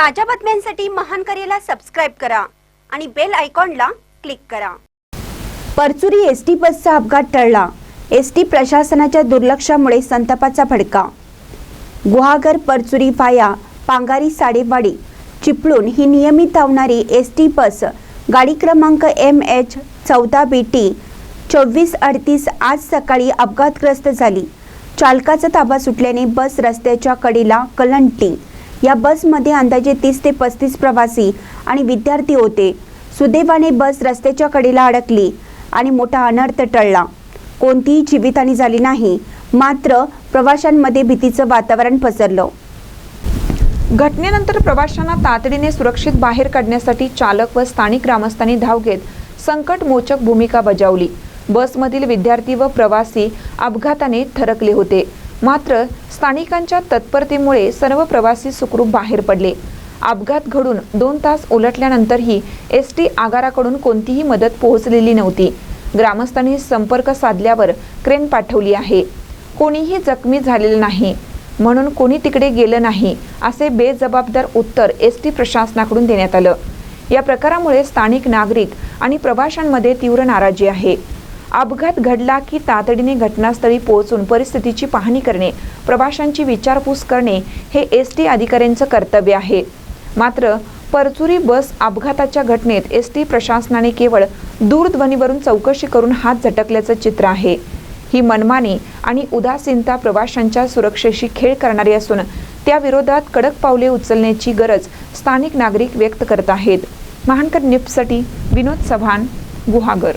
ताज्या बातम्यांसाठी महान करेला सबस्क्राईब करा आणि बेल आयकॉनला क्लिक करा. परचुरी एस टी बसचा अपघात टळला. एस टी प्रशासनाच्या दुर्लक्षामुळे संतापाचा भडका. गुहागर परचुरी वाया पांगारी साडेवाडी चिपळूण ही नियमित धावणारी एस टी बस गाडी क्रमांक एम एच चौदा बी टी चोवीस अडतीस आज सकाळी अपघातग्रस्त झाली. चालकाचा ताबा सुटल्याने बस रस्त्याच्या कडेला कलंटी या बसमध्ये अंदाजे तीस ते पस्तीस प्रवासी आणि विद्यार्थी होते. सुदैवाने बस रस्त्याच्या कडेला अडकली आणि मोठा अनर्थ टळला. कोणतीही जीवितहानी झाली नाही मात्र प्रवाशांमध्ये भीतीचं वातावरण पसरलं. घटनेनंतर प्रवाशांना तातडीने सुरक्षित बाहेर काढण्यासाठी चालक व स्थानिक ग्रामस्थांनी धाव घेत संकटमोचक भूमिका बजावली. बसमधील विद्यार्थी व प्रवासी अपघाताने थरकले होते. मात्र स्थानिकांच्या तत्परतेमुळे सर्व प्रवासी सुखरूप बाहेर पडले. अपघात घडून दोन तास उलटल्यानंतरही एस टी आगाराकडून कोणतीही मदत पोहोचलेली नव्हती. ग्रामस्थांनी संपर्क साधल्यावर क्रेन पाठवली आहे. कोणीही जखमी झालेलं नाही. म्हणून कोणी तिकडे गेलं नाही असे बेजबाबदार उत्तर एस टी प्रशासनाकडून देण्यात आलं. या प्रकारामुळे स्थानिक नागरिक आणि प्रवाशांमध्ये तीव्र नाराजी आहे. अपघात घडला की तातडीने घटनास्थळी पोहोचून परिस्थितीची पाहणी करणे प्रवाशांची विचारपूस करणे हे एस टी अधिकाऱ्यांचं कर्तव्य आहे. मात्र परचुरी बस अपघाताच्या घटनेत एस टी प्रशासनाने केवळ दूरध्वनीवरून चौकशी करून हात झटकल्याचं चित्र आहे. ही मनमानी आणि उदासीनता प्रवाशांच्या सुरक्षेशी खेळ करणारी असून त्या विरोधात कडक पावले उचलण्याची गरज स्थानिक नागरिक व्यक्त करत आहेत. महानकर निपसाठी विनोद चव्हाण गुहागर.